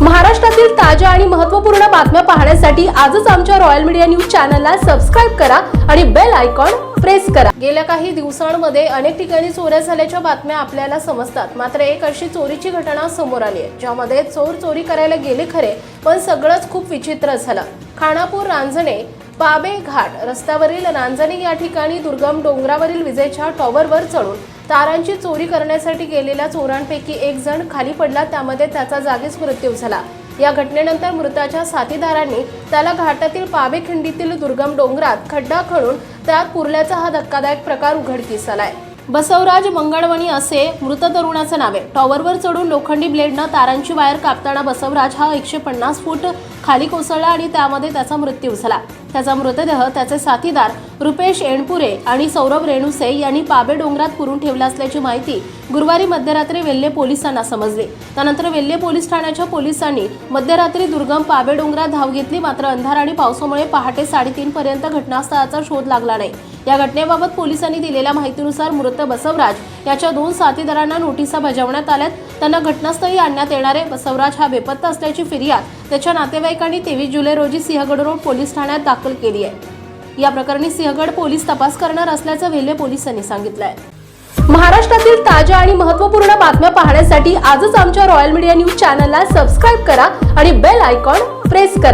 महाराष्ट्रातील ताज्या आणि महत्त्वपूर्ण बातम्या पाहण्यासाठी आजच आमच्या रॉयल मीडिया न्यूज चॅनलला सबस्क्राईब करा आणि बेल आयकॉन प्रेस करा. गेल्या काही दिवसांमध्ये अनेक ठिकाणी चोऱ्या झाल्याच्या बातम्या आपल्याला समजतात. मात्र एक अशी चोरीची घटना समोर आली आहे ज्यामध्ये चोर चोरी करायला गेले खरे पण सगळंच खूप विचित्र झालं. खानापूर रांजणे बाबे घाट रस्त्यावरील रांजणे या ठिकाणी दुर्गम डोंगरावरील विजेच्या टॉवरवर चढून तारांची चोरी करण्यासाठी गेलेल्या चोरांपैकी एक जण खाली पडला त्यामध्ये त्याचा जागीच मृत्यू झाला. या घटनेनंतर मृताच्या साथीदारांनी त्याला घाटातील पाबेखिंडीतील दुर्गम डोंगरात खड्डा खणून त्यात पुरल्याचा हा धक्कादायक प्रकार उघडकीस आलाय. बसवराज मंगळवणी असे मृत तरुणाचं नाव आहे. टॉवरवर चढून लोखंडी ब्लेडनं तारांची वायर कापताना बसवराज हा एकशे पन्नास फूट खाली कोसळला आणि त्यामध्ये त्याचा मृत्यू झाला. त्याचा मृतदेह त्याचे साथीदार रुपेश एणपुरे आणि सौरभ रेणुसे यांनी पाबे डोंगरात पुरून ठेवला असल्याची माहिती गुरुवारी मध्यरात्री वेल्हे पोलिसांना समजली. त्यानंतर वेल्हे पोलीस ठाण्याच्या पोलिसांनी मध्यरात्री दुर्गम पाबे डोंगरात धाव घेतली मात्र अंधार आणि पावसामुळे पहाटे साडेतीन पर्यंत घटनास्थळाचा शोध लागला नाही. या घटनेबाबत पोलिसांनी दिलेल्या माहितीनुसार मृत बसवराज याच्या दोन साथीदारांना नोटिसा बजावण्यात आल्यात. त्यांना घटनास्थळी आणण्यात येणारे बसवराज हा बेपत्ता असल्याची फिर्याद त्याच्या नातेवाईकांनी तेवीस जुलै रोजी सिंहगड रोड पोलीस ठाण्यात दाखल केली आहे. या प्रकरणी सिंहगड पोलीस तपास करणार असल्याचं वेल्हे पोलिसांनी सांगितलंय. महाराष्ट्रातील ताज्या आणि महत्त्वपूर्ण बातम्या पाहण्यासाठी आजच आमच्या रॉयल मीडिया न्यूज चॅनलला सबस्क्राईब करा आणि बेल आयकॉन प्रेस करा.